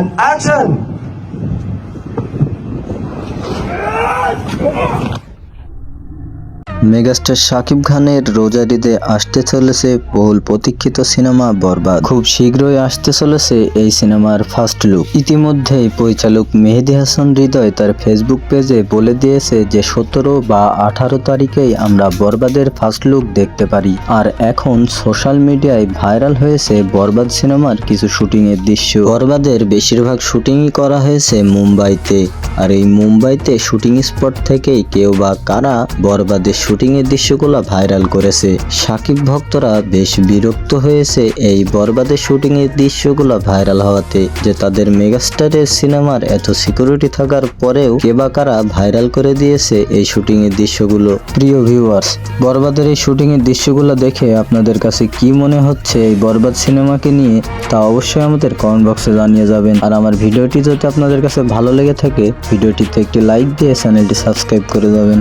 Action! Megastar Shakib খানের রোজারিতে আসতে চলেছে বহুল প্রতীক্ষিত সিনেমা বরবাদ। খুব শীঘ্রই আসতে চলেছে এই সিনেমার ফার্স্ট লুক ইতিমধ্যেই পরিচালক মেহেদি হাসান হৃদয় তার ফেসবুক পেজে বলে দিয়েছে যে, সতেরো বা আঠারো তারিখেই আমরা বরবাদের ফার্স্ট লুক দেখতে পারি। আর এখন সোশ্যাল মিডিয়ায় ভাইরাল হয়েছে বরবাদ সিনেমার কিছু শুটিং এর দৃশ্য। বরবাদের বেশিরভাগ শুটিংই করা হয়েছে মুম্বাইতে। আর এই মুম্বাইতে শুটিং স্পট থেকেই কেউ বা কারা বরবাদের শুটিং এর দৃশ্যগুলো ভাইরাল করেছে। সাকিব ভক্তরা বেশ বিরক্ত হয়েছে এই বরবাদের শুটিং এর দৃশ্যগুলো ভাইরাল হওয়াতে, যে তাদের মেগাস্টারের সিনেমার এত সিকিউরিটি থাকার পরেও কে বা কারা ভাইরাল করে দিয়েছে এই শুটিং এর দৃশ্যগুলো। প্রিয় ভিউয়ার্স বরবাদের এই শুটিং এর দৃশ্যগুলো দেখে আপনাদের কাছে কি মনে হচ্ছে এই বরবাদ সিনেমাকে নিয়ে, তা অবশ্যই আমাদের কমেন্ট বক্সে জানিয়ে যাবেন। আর আমার ভিডিওটি যদি আপনাদের কাছে ভালো লেগে থাকে, ভিডিওটিতে একটি লাইক দিয়ে চ্যানেলটি সাবস্ক্রাইব করে যাবেন।